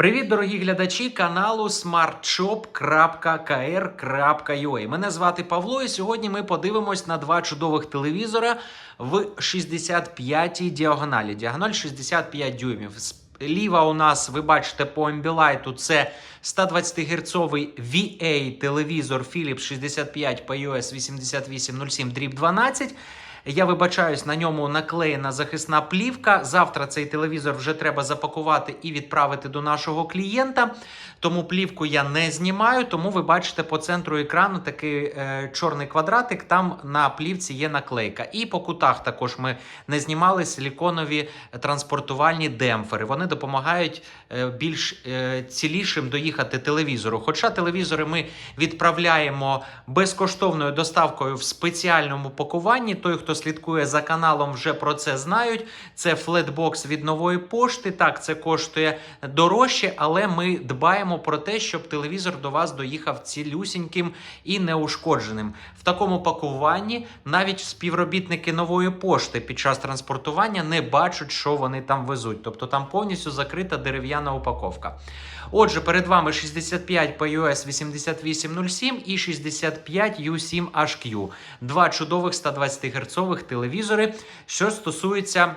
Привіт, дорогі глядачі каналу smartshop.kr.ua. Мене звати Павло, і сьогодні ми подивимось на два чудових телевізора в 65-й діагоналі. Діагональ 65 дюймів. Ліва у нас, ви бачите, по Ambilight це 120 герцовий VA телевізор Philips 65 POS 8807 дріб 12. Я вибачаюсь, на ньому наклеєна захисна плівка. Завтра цей телевізор вже треба запакувати і відправити до нашого клієнта. Тому плівку я не знімаю. Тому ви бачите по центру екрану такий е, чорний квадратик. Там на плівці є наклейка. І по кутах також ми не знімали силіконові транспортувальні демпфери. Вони допомагають е, більш е, цілішим доїхати телевізору. Хоча телевізори ми відправляємо безкоштовною доставкою в спеціальному пакуванні. Той, хто слідкує за каналом, вже про це знають. Це флетбокс від нової пошти. Так, це коштує дорожче, але ми дбаємо про те, щоб телевізор до вас доїхав цілюсіньким і неушкодженим. В такому пакуванні навіть співробітники нової пошти під час транспортування не бачать, що вони там везуть. Тобто там повністю закрита дерев'яна упаковка. Отже, перед вами 65 POS 8807 і 65 U7HQ. Два чудових 120 герцових телевізори. Що стосується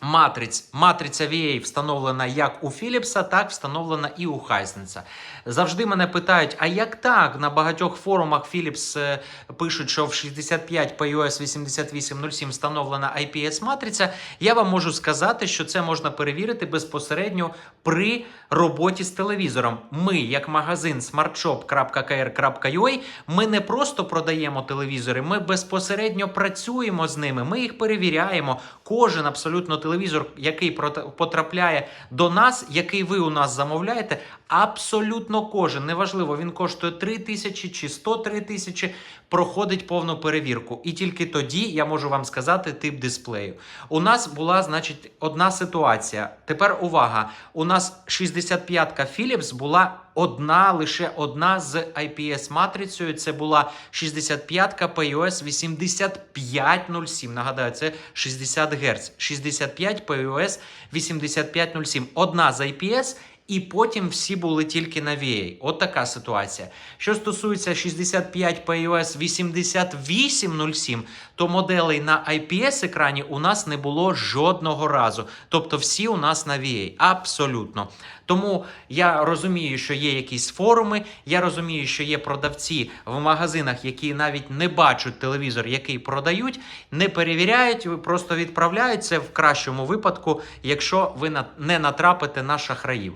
матриць, матриця VA встановлена як у Філіпса, так встановлена і у Hisense. Завжди мене питають: а як так? На багатьох форумах Philips е, пишуть, що в 65 POS 8807 встановлена IPS матриця. Я вам можу сказати, що це можна перевірити безпосередньо при роботі з телевізором. Ми, як магазин smartshop.kr.ua, ми не просто продаємо телевізори, ми безпосередньо працюємо з ними. Ми їх перевіряємо. Кожен абсолютно телевізор, який потрапляє до нас, який ви у нас замовляєте, абсолютно кожен, неважливо, він коштує 3 тисячі чи 103 тисячі, проходить повну перевірку. І тільки тоді я можу вам сказати тип дисплею. У нас була, значить, одна ситуація. Тепер увага. У нас 65-ка Philips була одна, лише одна з IPS-матрицею. Це була 65-ка POS 8507. Нагадаю, це 60 Гц. 65 POS 8507. Одна з IPS. І потім всі були тільки на VA. От така ситуація. Що стосується 65 POS 8807, то моделей на IPS екрані у нас не було жодного разу. Тобто всі у нас на VA. Абсолютно. Тому я розумію, що є якісь форуми, я розумію, що є продавці в магазинах, які навіть не бачать телевізор, який продають, не перевіряють, просто відправляють це в кращому випадку, якщо ви не натрапите на шахраїв.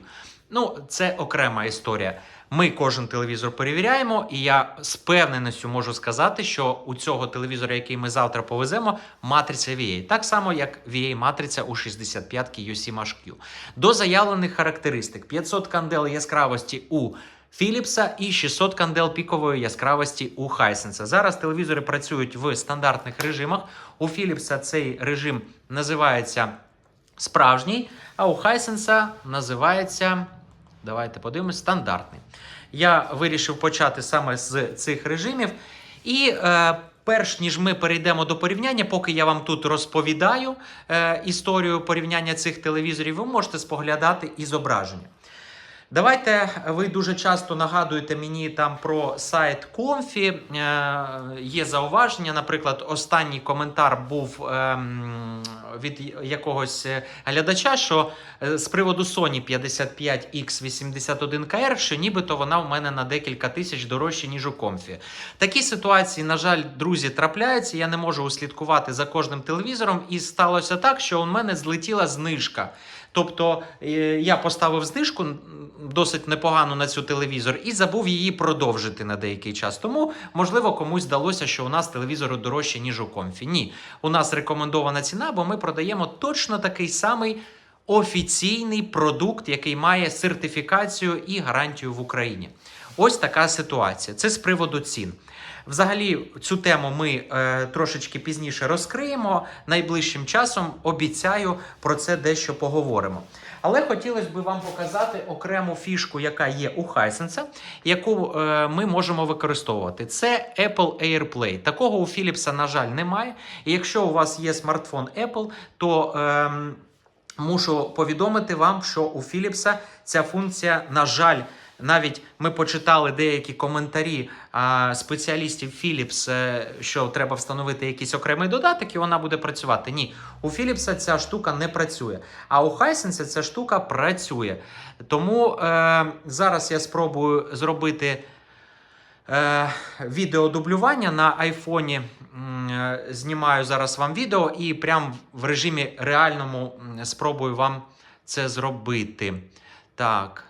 Ну, це окрема історія. Ми кожен телевізор перевіряємо, і я з певненістю можу сказати, що у цього телевізора, який ми завтра повеземо, матриця VA. Так само, як VA-матриця у 65 U7HQ. До заявлених характеристик: 500 кандел яскравості у Philips і 600 кандел пікової яскравості у Hisense. Зараз телевізори працюють в стандартних режимах. У Philips цей режим називається справжній, а у Hisense називається. Давайте подивимось, стандартний. Я вирішив почати саме з цих режимів. І е, перш ніж ми перейдемо до порівняння, поки я вам тут розповідаю е, історію порівняння цих телевізорів, ви можете споглядати і зображення. Давайте ви дуже часто нагадуєте мені там про сайт Комфі. Е, є зауваження. Наприклад, останній коментар був ем, від якогось е, глядача, що е, з приводу Sony 55X81KR, що нібито вона в мене на декілька тисяч дорожче, ніж у Комфі. Такі ситуації, на жаль, друзі, трапляються. Я не можу услідкувати за кожним телевізором, і сталося так, що у мене злетіла знижка. Тобто е, я поставив знижку досить непогану на цю телевізор і забув її продовжити на деякий час. Тому, можливо, комусь здалося, що у нас телевізор дорожче, ніж у комфі. Ні, у нас рекомендована ціна, бо ми продаємо точно такий самий офіційний продукт, який має сертифікацію і гарантію в Україні. Ось така ситуація. Це з приводу цін. Взагалі, цю тему ми е, трошечки пізніше розкриємо. Найближчим часом обіцяю про це дещо поговоримо. Але хотілося б вам показати окрему фішку, яка є у Hisense, яку е, ми можемо використовувати. Це Apple AirPlay. Такого у Philips, на жаль, немає. І якщо у вас є смартфон Apple, то. ем, мушу повідомити вам, що у Philips ця функція, на жаль, навіть ми почитали деякі коментарі а, спеціалістів Philips, е, що треба встановити якийсь окремий додаток, і вона буде працювати. Ні, у Philips ця штука не працює. А у Hisense ця штука працює. Тому е, зараз я спробую зробити. Е, відеодублювання на айфоні. Е, Знімаю зараз вам відео і прям в режимі реальному спробую вам це зробити. Так.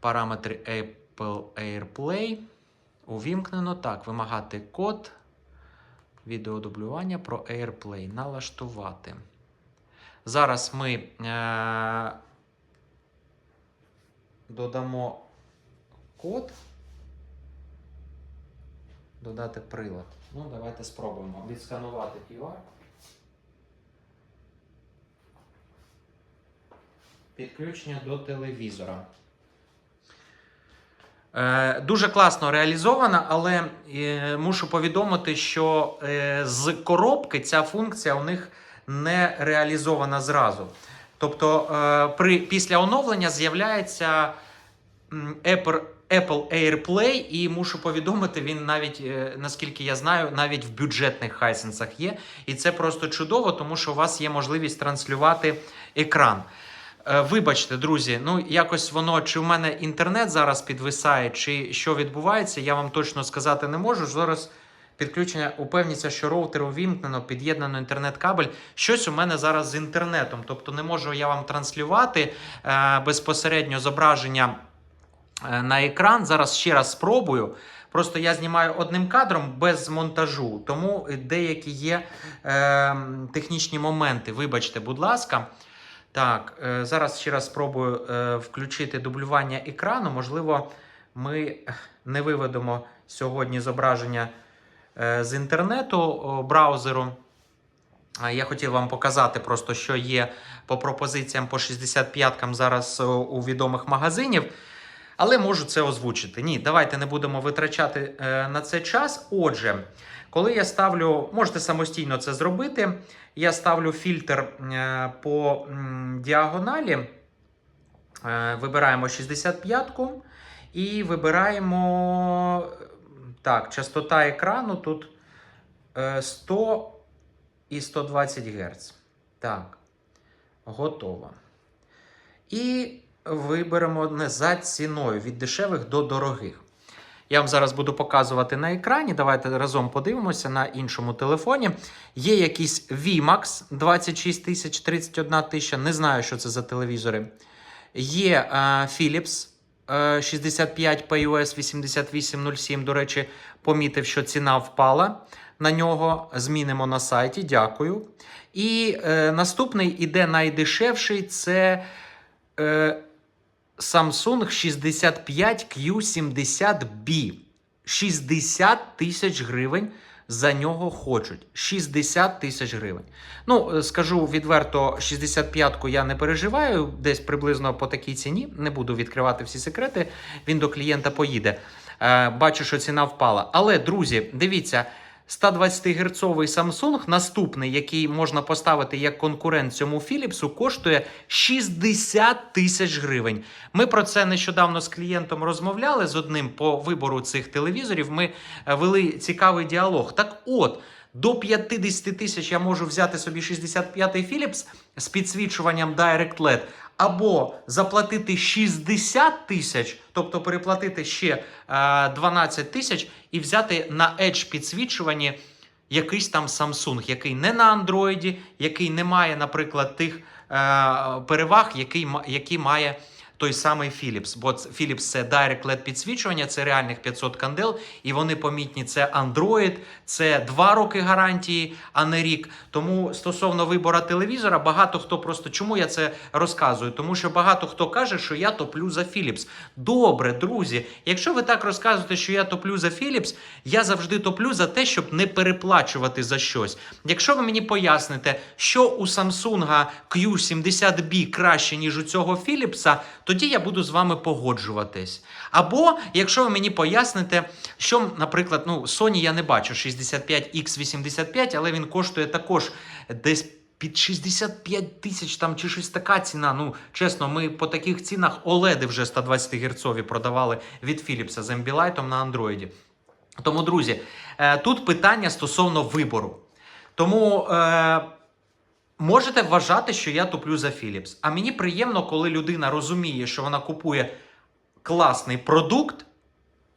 Параметри Apple AirPlay. Увімкнено. Так, вимагати код. Відеодублювання про AirPlay. Налаштувати. Зараз ми е- додамо код. Додати прилад. Ну, давайте спробуємо відсканувати QR. Підключення до телевізора. Е, дуже класно реалізована, але е, мушу повідомити, що е, з коробки ця функція у них не реалізована зразу. Тобто, при, після оновлення з'являється Apple, AirPlay, і мушу повідомити, він навіть, наскільки я знаю, навіть в бюджетних хайсенсах є. І це просто чудово, тому що у вас є можливість транслювати екран. Е, Вибачте, друзі, ну якось воно чи в мене інтернет зараз підвисає, чи що відбувається, я вам точно сказати не можу. Зараз підключення упевніться, що роутер увімкнено, під'єднано інтернет-кабель. Щось у мене зараз з інтернетом. Тобто не можу я вам транслювати е, безпосередньо зображення е, на екран. Зараз ще раз спробую. Просто я знімаю одним кадром без монтажу, тому деякі є е, технічні моменти. Вибачте, будь ласка. Так, е, зараз ще раз спробую е, включити дублювання екрану. Можливо, ми не виведемо сьогодні зображення е, з інтернету браузеру. Я хотів вам показати просто, що є по пропозиціям по 65-кам зараз у відомих магазинів. Але можу це озвучити. Ні, давайте не будемо витрачати е, на це час. Отже, коли я ставлю, можете самостійно це зробити. Я ставлю фільтр е, по діагоналі. Е, вибираємо 65-ку і вибираємо так, частота екрану тут е, 100 і 120 Гц. Так, готово. І виберемо не за ціною від дешевих до дорогих. Я вам зараз буду показувати на екрані. Давайте разом подивимося на іншому телефоні. Є якийсь VMAX 26 тисяч 31 тисяча. Не знаю, що це за телевізори. Є е, Philips е, 65 PUS 8807. До речі, помітив, що ціна впала на нього. Змінимо на сайті. Дякую. І е, наступний іде найдешевший це. Е, Samsung 65Q70B. 60 тисяч гривень за нього хочуть. 60 тисяч гривень. Ну, е, скажу відверто, 65-ку я не переживаю, десь приблизно по такій ціні. Не буду відкривати всі секрети. Він до клієнта поїде. Е, бачу, що ціна впала. Але, друзі, дивіться. 120 герцовий Samsung, наступний, який можна поставити як конкурент цьому Philips, коштує 60 тисяч гривень. Ми про це нещодавно з клієнтом розмовляли з одним по вибору цих телевізорів. Ми е, вели цікавий діалог. Так от. До 50 тисяч я можу взяти собі 65-й Philips з підсвічуванням Direct LED, або заплатити 60 тисяч, тобто переплатити ще е, 12 тисяч і взяти на Edge підсвічуванні якийсь там Samsung, який не на Android, який не має, наприклад, тих е, переваг, який, які має той самий Philips. Бо Philips це Direct LED підсвічування, це реальних 500 кандел, і вони помітні. Це Android, це 2 роки гарантії, а не рік. Тому стосовно вибору телевізора, багато хто просто чому я це розказую? Тому що багато хто каже, що я топлю за Philips. Добре, друзі, якщо ви так розказуєте, що я топлю за Philips, я завжди топлю за те, щоб не переплачувати за щось. Якщо ви мені поясните, що у Samsung Q70B краще, ніж у цього Philips, тоді я буду з вами погоджуватись. Або якщо ви мені поясните, що, наприклад, ну, Sony я не бачу 65X85, але він коштує також десь під 65 тисяч там чи щось така ціна. Ну, чесно, ми по таких цінах OLED вже 120 герцові продавали від Philips з Ambilight на Android. Тому, друзі, е, тут питання стосовно вибору. Тому е, можете вважати, що я туплю за Philips. А мені приємно, коли людина розуміє, що вона купує класний продукт.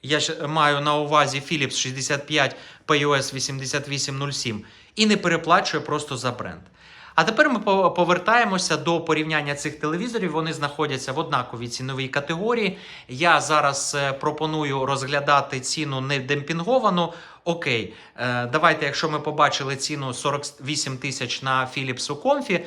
Я ж маю на увазі Philips 65 POS 8807 і не переплачує просто за бренд. А тепер ми по- повертаємося до порівняння цих телевізорів. Вони знаходяться в однаковій ціновій категорії. Я зараз е, пропоную розглядати ціну не демпінговану. Окей, е, давайте, якщо ми побачили ціну 48 тисяч на Philips у Е,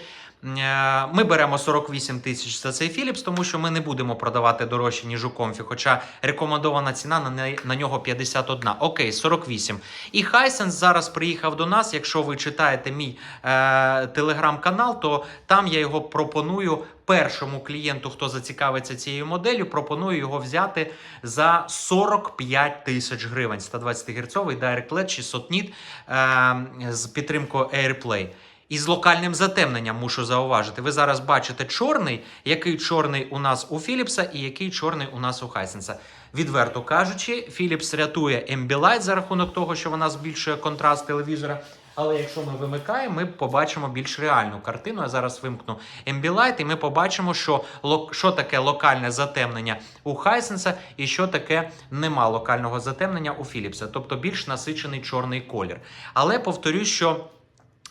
Ми беремо 48 тисяч за цей Philips, тому що ми не будемо продавати дорожче, ніж у Comfy, хоча рекомендована ціна на, на нього 51. Окей, 48. І Hisense зараз приїхав до нас. Якщо ви читаєте мій е, телеграм-канал, то там я його пропоную першому клієнту, хто зацікавиться цією моделлю, пропоную його взяти за 45 тисяч гривень. 120 герцовий Direct LED 600 ніт е, з підтримкою AirPlay. І з локальним затемненням мушу зауважити. Ви зараз бачите чорний, який чорний у нас у Філіпса і який чорний у нас у Хайсенса. Відверто кажучи, Філіпс рятує Ambilight за рахунок того, що вона збільшує контраст телевізора. Але якщо ми вимикаємо, ми побачимо більш реальну картину. Я зараз вимкну Ambilight, і ми побачимо, що, що таке локальне затемнення у Хайсенса і що таке нема локального затемнення у Філіпса, тобто більш насичений чорний колір. Але повторюсь, що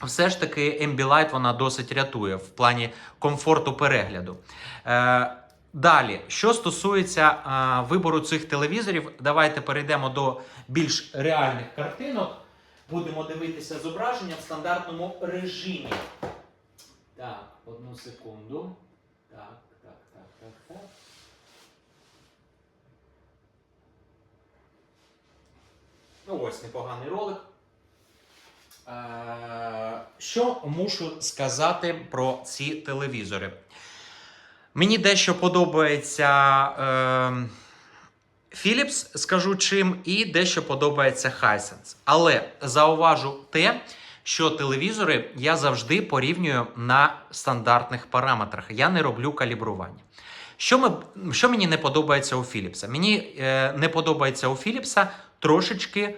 все ж таки Ambilight вона досить рятує в плані комфорту перегляду. Е, далі, що стосується е, вибору цих телевізорів, давайте перейдемо до більш реальних картинок. Будемо дивитися зображення в стандартному режимі. Так, одну секунду. Так, так, так, так, так. Ну, ось непоганий ролик. Що мушу сказати про ці телевізори? Мені дещо подобається е, Philips, скажу чим, і дещо подобається Hisense. Але зауважу те, що телевізори я завжди порівнюю на стандартних параметрах. Я не роблю калібрування. Що, ми, що мені не подобається у Philips? Мені е, не подобається у Philips трошечки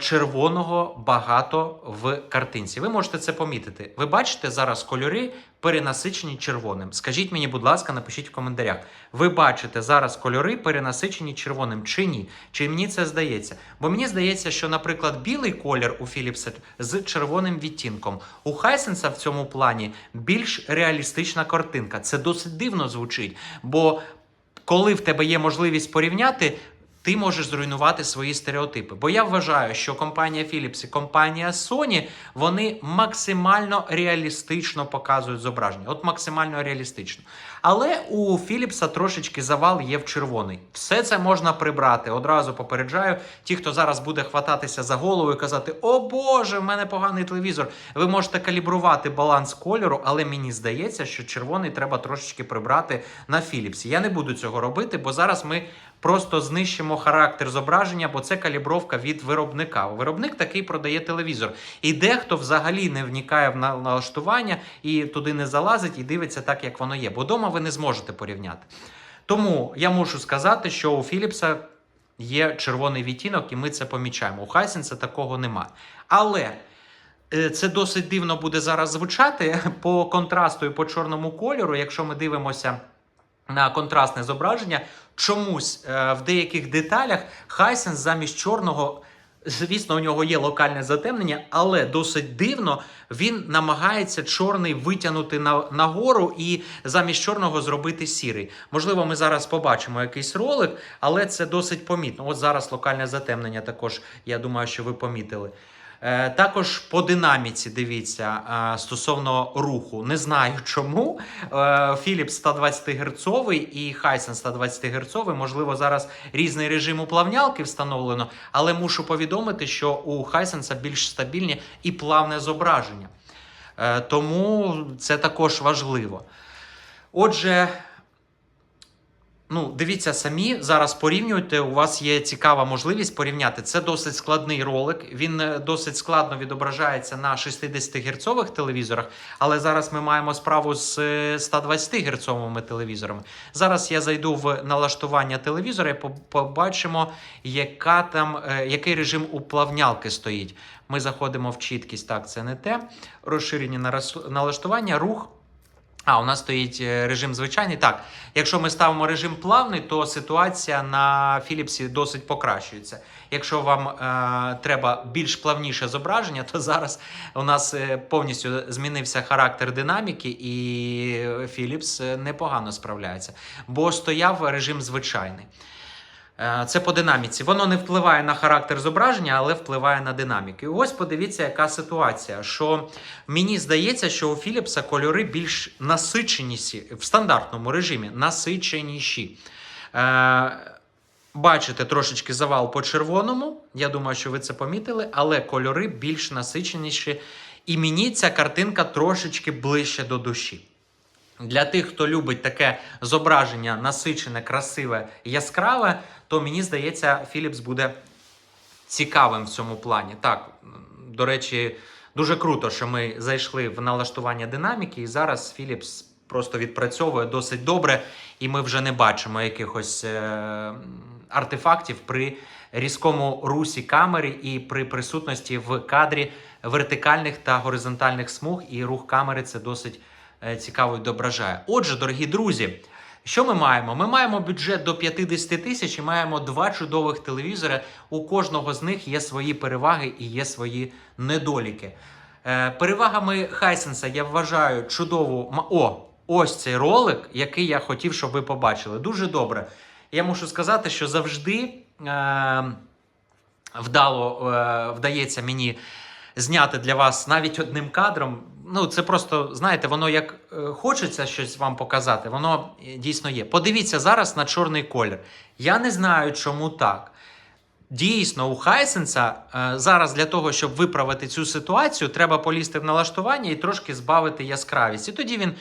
червоного багато в картинці. Ви можете це помітити. Ви бачите зараз кольори перенасичені червоним. Скажіть мені, будь ласка, напишіть в коментарях. Ви бачите зараз кольори перенасичені червоним чи ні? Чи мені це здається? Бо мені здається, що, наприклад, білий колір у Philips з червоним відтінком. У Hisense в цьому плані більш реалістична картинка. Це досить дивно звучить, бо коли в тебе є можливість порівняти, ти можеш зруйнувати свої стереотипи. Бо я вважаю, що компанія Philips і компанія Sony вони максимально реалістично показують зображення. От максимально реалістично. Але у Philips трошечки завал є в червоний. Все це можна прибрати. Одразу попереджаю. Ті, хто зараз буде хвататися за голову і казати: О Боже, в мене поганий телевізор. Ви можете калібрувати баланс кольору, але мені здається, що червоний треба трошечки прибрати на Philips. Я не буду цього робити, бо зараз ми просто знищимо характер зображення, бо це калібровка від виробника. Виробник такий продає телевізор. І дехто взагалі не вникає в налаштування і туди не залазить і дивиться так, як воно є. Бо ви не зможете порівняти. Тому я мушу сказати, що у Philips є червоний відтінок, і ми це помічаємо. У Hisense такого нема. Але. Е, Це досить дивно буде зараз звучати по контрасту і по чорному кольору, якщо ми дивимося на контрастне зображення. Чомусь е, в деяких деталях Hisense замість чорного, звісно, у нього є локальне затемнення, але досить дивно він намагається чорний витягнути на, нагору і замість чорного зробити сірий. Можливо, ми зараз побачимо якийсь ролик, але це досить помітно. От зараз локальне затемнення також, я думаю, що ви помітили. Е, Також по динаміці дивіться е, стосовно руху. Не знаю чому. Е, Philips 120 герцовий і Hisense 120 герцовий. Можливо, зараз різний режим уплавнялки встановлено, але мушу повідомити, що у Hisense більш стабільне і плавне зображення. Тому це також важливо. Отже, Ну, дивіться самі, зараз порівнюйте. У вас є цікава можливість порівняти. Це досить складний ролик. Він е, досить складно відображається на 60 герцових телевізорах, але зараз ми маємо справу з е, 120 герцовими телевізорами. Зараз я зайду в налаштування телевізора і побачимо, яка там, е, який режим уплавнялки стоїть. Ми заходимо в чіткість, так, це не те. Розширені налаштування, рух. А, у нас стоїть е, режим звичайний. Так, якщо ми ставимо режим плавний, то ситуація на Філіпсі досить покращується. Якщо вам е, треба більш плавніше зображення, то зараз у нас е, повністю змінився характер динаміки, і Philips е, непогано справляється, бо стояв режим звичайний. Е, Це по динаміці. Воно не впливає на характер зображення, але впливає на динаміку. І ось подивіться, яка ситуація. Що мені здається, що у Філіпса кольори більш насиченіші в стандартному режимі. Насиченіші. Е, бачите трошечки завал по червоному. Я думаю, що ви це помітили, але кольори більш насиченіші. І мені ця картинка трошечки ближче до душі. Для тих, хто любить таке зображення насичене, красиве, яскраве, то мені здається, Philips буде цікавим в цьому плані. Так, до речі, дуже круто, що ми зайшли в налаштування динаміки, і зараз Philips просто відпрацьовує досить добре, і ми вже не бачимо якихось е- артефактів при різкому русі камери і при присутності в кадрі вертикальних та горизонтальних смуг, і рух камери це досить е, цікаво відображає. Отже, дорогі друзі, що ми маємо? Ми маємо бюджет до 50 тисяч і маємо два чудових телевізори. У кожного з них є свої переваги і є свої недоліки. Е, перевагами Хайсенса я вважаю чудову. О, ось цей ролик, який я хотів, щоб ви побачили. Дуже добре. Я мушу сказати, що завжди. Е, вдало е, вдається мені зняти для вас навіть одним кадром. Ну, це просто, знаєте, воно як е, хочеться щось вам показати, воно е, дійсно є. Подивіться зараз на чорний колір. Я не знаю, чому так. Дійсно, у Хайсенса е, зараз для того, щоб виправити цю ситуацію, треба полізти в налаштування і трошки збавити яскравість. І тоді він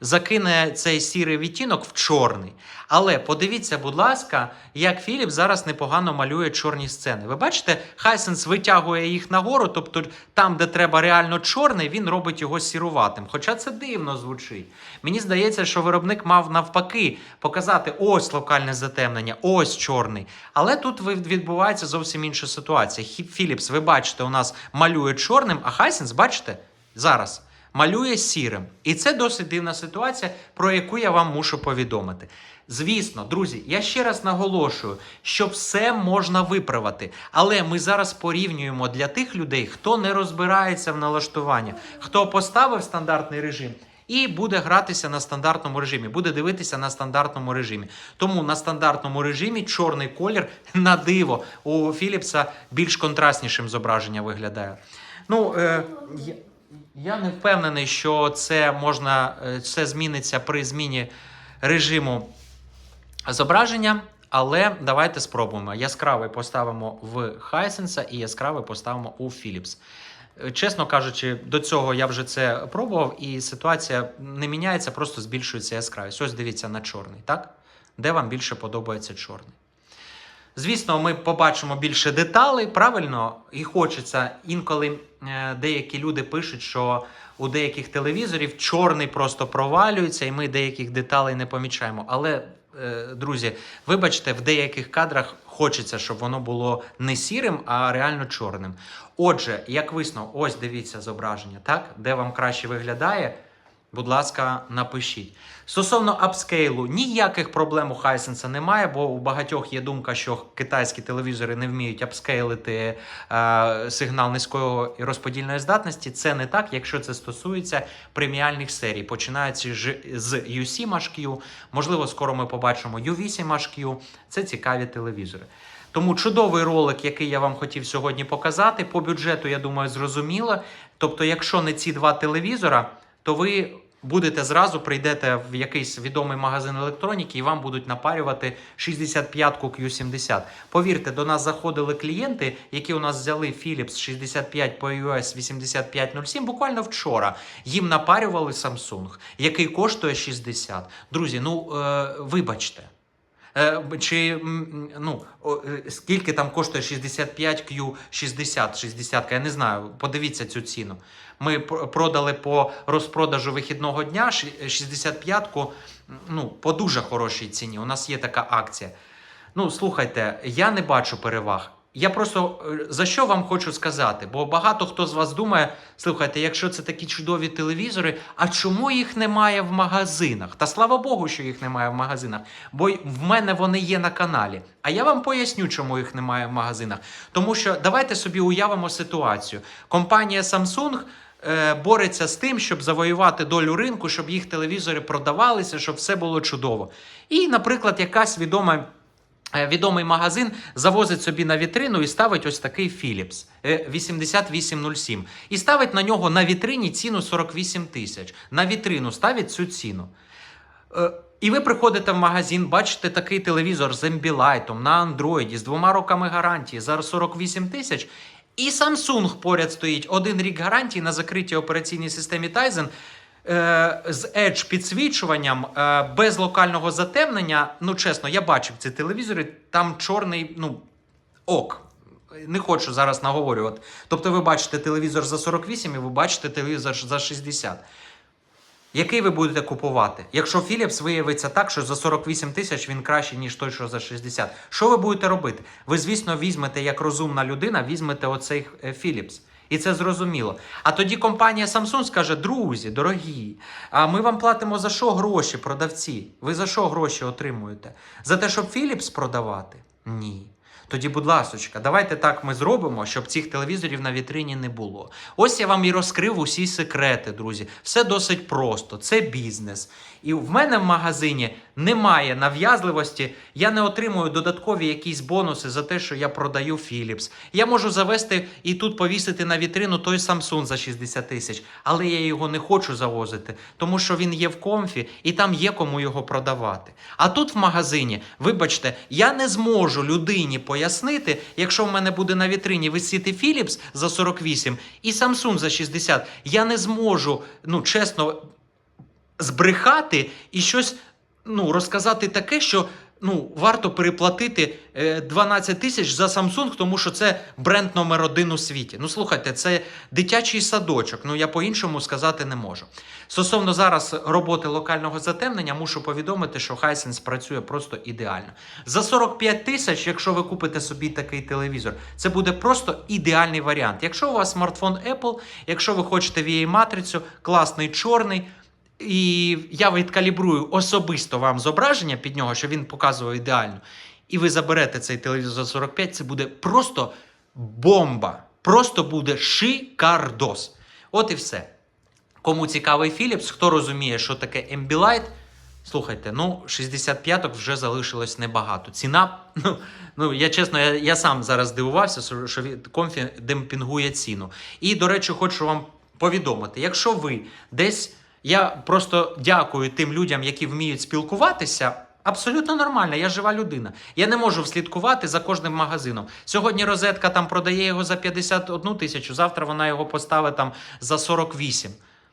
закине цей сірий відтінок в чорний. Але подивіться, будь ласка, як Філіп зараз непогано малює чорні сцени. Ви бачите, Хайсенс витягує їх нагору, тобто там, де треба реально чорний, він робить його сіруватим. Хоча це дивно звучить. Мені здається, що виробник мав навпаки показати ось локальне затемнення, ось чорний. Але тут відбувається зовсім інша ситуація. Філіпс, ви бачите, у нас малює чорним, а Хайсенс, бачите, зараз малює сірим. І це досить дивна ситуація, про яку я вам мушу повідомити. Звісно, друзі, я ще раз наголошую, що все можна виправити, але ми зараз порівнюємо для тих людей, хто не розбирається в налаштуванні, хто поставив стандартний режим. І буде гратися на стандартному режимі, буде дивитися на стандартному режимі. Тому на стандартному режимі чорний колір на диво у Філіпса більш контрастнішим зображення виглядає. Ну, е, я, не впевнений, що це можна, це зміниться при зміні режиму зображення. Але давайте спробуємо. Яскравий поставимо в Хайсенса і яскравий поставимо у Philips. Е, Чесно кажучи, до цього я вже це пробував, і ситуація не міняється, просто збільшується яскравість. Ось дивіться на чорний, так? Де вам більше подобається чорний? Звісно, ми побачимо більше деталей, правильно, і хочеться. Інколи е, деякі люди пишуть, що у деяких телевізорів чорний просто провалюється, і ми деяких деталей не помічаємо. Але, е, друзі, вибачте, в деяких кадрах хочеться, щоб воно було не сірим, а реально чорним. Отже, як висновок, ось дивіться зображення, так? Де вам краще виглядає? Будь ласка, напишіть. Стосовно апскейлу, ніяких проблем у Хайсенса немає, бо у багатьох є думка, що китайські телевізори не вміють апскейлити е, сигнал низької розподільної здатності. Це не так, якщо це стосується преміальних серій. Починаючи з U7 HQ, можливо, скоро ми побачимо U8 HQ. Це цікаві телевізори. Тому чудовий ролик, який я вам хотів сьогодні показати. По бюджету, я думаю, зрозуміло. Тобто, якщо не ці два телевізора, то ви будете зразу прийдете в якийсь відомий магазин електроніки і вам будуть напарювати 65-ку Q70. Повірте, до нас заходили клієнти, які у нас взяли Philips 65 по US 8507 буквально вчора. Їм напарювали Samsung, який коштує 60. Друзі, ну е, вибачте. Е, чи ну, е, скільки там коштує 65Q60, 60, я не знаю. Подивіться цю ціну. Ми продали по розпродажу вихідного дня ші- 65-ку ну, по дуже хорошій ціні. У нас є така акція. Ну, слухайте, я не бачу переваг. Я просто е, за що вам хочу сказати? Бо багато хто з вас думає: слухайте, якщо це такі чудові телевізори, а чому їх немає в магазинах? Та слава Богу, що їх немає в магазинах, бо в мене вони є на каналі. А я вам поясню, чому їх немає в магазинах. Тому що давайте собі уявимо ситуацію. Компанія Samsung. е, Бореться з тим, щоб завоювати долю ринку, щоб їх телевізори продавалися, щоб все було чудово. І, наприклад, якась відома Відомий магазин завозить собі на вітрину і ставить ось такий Philips е, 8807. І ставить на нього на вітрині ціну 48 тисяч. На вітрину ставить цю ціну. Е, І ви приходите в магазин, бачите такий телевізор з Ambilight на Android з двома роками гарантії за 48 тисяч. І Samsung поряд стоїть один рік гарантії на закритій операційній системі Tizen е, з Edge підсвічуванням е, без локального затемнення. Ну, чесно, я бачив ці телевізори, там чорний, ну, ок. Не хочу зараз наговорювати. Тобто, ви бачите телевізор за 48 і ви бачите телевізор за 60. Який ви будете купувати? Якщо Philips виявиться так, що за 48 тисяч він кращий, ніж той, що за 60. Що ви будете робити? Ви, звісно, візьмете як розумна людина, візьмете оцей е, Philips. І це зрозуміло. А тоді компанія Samsung скаже: друзі, дорогі, а ми вам платимо за що гроші, продавці? Ви за що гроші отримуєте? За те, щоб Philips продавати? Ні. Тоді, будь ласочка, давайте так ми зробимо, щоб цих телевізорів на вітрині не було. Ось я вам і розкрив усі секрети, друзі. Все досить просто. Це бізнес. І в мене в магазині немає нав'язливості. Я не отримую додаткові якісь бонуси за те, що я продаю Philips. Я можу завести і тут повісити на вітрину той Samsung за 60 тисяч, але я його не хочу завозити, тому що він є в комфі і там є кому його продавати. А тут в магазині, вибачте, я не зможу людині пояснити, якщо в мене буде на вітрині висіти Philips за 48 і Samsung за 60, я не зможу, ну чесно, збрехати і щось ну, розказати таке, що ну, варто переплатити е, 12 тисяч за Samsung, тому що це бренд номер один у світі. Ну, слухайте, це дитячий садочок. Ну я по-іншому сказати не можу. Стосовно зараз роботи локального затемнення, мушу повідомити, що Hisense працює просто ідеально. За 45 тисяч, якщо ви купите собі такий телевізор, це буде просто ідеальний варіант. Якщо у вас смартфон Apple, якщо ви хочете VA-матрицю, класний чорний. І я відкалібрую особисто вам зображення під нього, щоб він показував ідеально. І ви заберете цей телевізор за 45, це буде просто бомба. Просто буде шикардос. От і все. Кому цікавий Philips, хто розуміє, що таке Ambilight, слухайте, ну 65-ок вже залишилось небагато. Ціна, ну, ну я чесно, я, я сам зараз дивувався, що- що комфі демпінгує ціну. І, до речі, хочу вам повідомити, якщо ви десь. Я просто дякую тим людям, які вміють спілкуватися. Абсолютно нормально, я жива людина. Я не можу слідкувати за кожним магазином. Сьогодні розетка там продає його за 51 тисячу, завтра вона його поставить там за 48.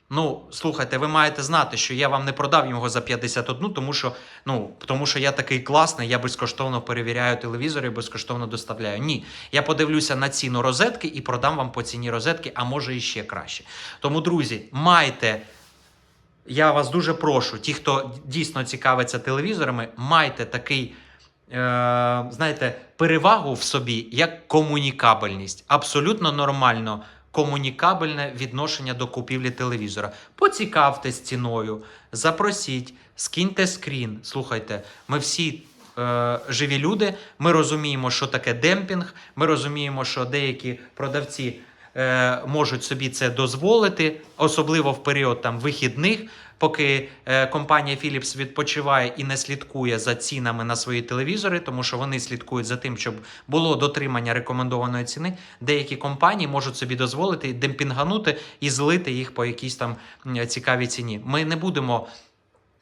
Ну, слухайте, ви маєте знати, що я вам не продав його за 51, тому що, ну, тому що я такий класний, я безкоштовно перевіряю телевізори, безкоштовно доставляю. Ні, я подивлюся на ціну розетки і продам вам по ціні розетки, а може і ще краще. Тому, друзі, майте. Я вас дуже прошу, ті, хто дійсно цікавиться телевізорами, майте такий, е, знаєте, перевагу в собі як комунікабельність. Абсолютно нормально комунікабельне відношення до купівлі телевізора. Поцікавтесь ціною, запросіть, скиньте скрін. Слухайте, ми всі. е, Живі люди, ми розуміємо, що таке демпінг. Ми розуміємо, що деякі продавці е, можуть собі це дозволити, особливо в період там вихідних, поки е, компанія Philips відпочиває і не слідкує за цінами на свої телевізори, тому що вони слідкують за тим, щоб було дотримання рекомендованої ціни. Деякі компанії можуть собі дозволити демпінганути і злити їх по якійсь там цікавій ціні. Ми не будемо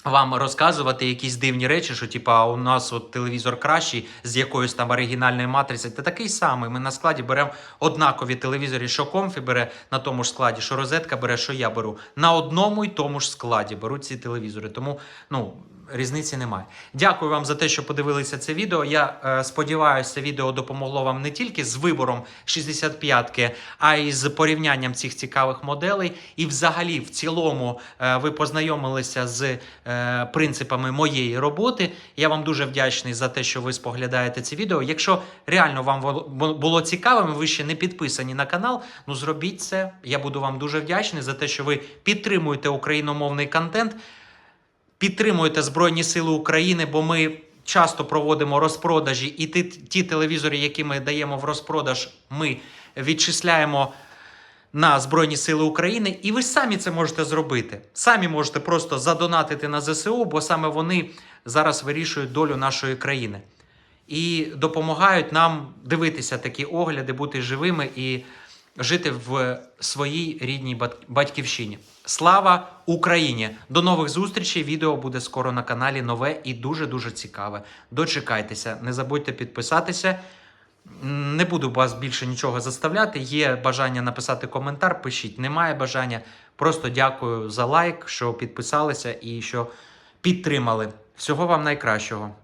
вам розказувати якісь дивні речі, що типа у нас от телевізор кращий з якоюсь там оригінальною матрицею. Та такий самий. Ми на складі беремо однакові телевізори, що комфі бере на тому ж складі, що розетка бере, що я беру. На одному й тому ж складі беруть ці телевізори. Тому ну різниці немає. Дякую вам за те, що подивилися це відео. Я е, сподіваюся, відео допомогло вам не тільки з вибором 65-ки, а й з порівнянням цих цікавих моделей. І, взагалі, в цілому, е, ви познайомилися з е, принципами моєї роботи. Я вам дуже вдячний за те, що ви споглядаєте це відео. Якщо реально вам було цікавим, ви ще не підписані на канал, ну зробіть це. Я буду вам дуже вдячний за те, що ви підтримуєте україномовний контент, підтримуєте Збройні Сили України, бо ми часто проводимо розпродажі, і ті, ті телевізори, які ми даємо в розпродаж, ми відчисляємо. На Збройні Сили України, і ви самі це можете зробити. Самі можете просто задонатити на ЗСУ, бо саме вони зараз вирішують долю нашої країни і допомагають нам дивитися такі огляди, бути живими і жити в своїй рідній батьківщині. Слава Україні! До нових зустрічей. Відео буде скоро на каналі нове і дуже дуже цікаве. Дочекайтеся, не забудьте підписатися. Не буду вас більше нічого заставляти. Є бажання написати коментар, пишіть. Немає бажання. Просто дякую за лайк, що підписалися і що підтримали. Всього вам найкращого.